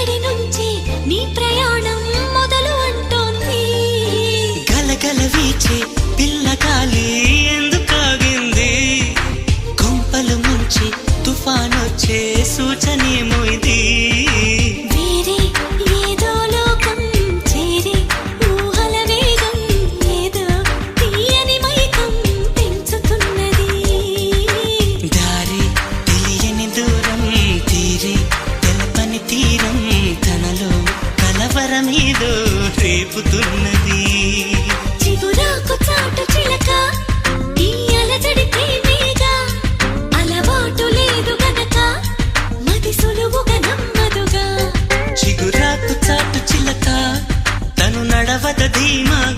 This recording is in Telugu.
ఇక్కడి నుంచి నీ ప్రయాణం మొదలు అంటోంది గల వీచి పిల్ల కాలి ఎందుకాగింది కొంపలు ముంచి తుఫానొచ్చే సూచనేమో ఇది. నీదో రేపుతున్నది చిగురాకు చాటు చిలక ఈ అలజడి ప్రేమేగా. అలవాటు లేదు గనక మది సులువుగా నమ్మదుగా. చిగురాకు చాటు తను నడవత ధీమాగా.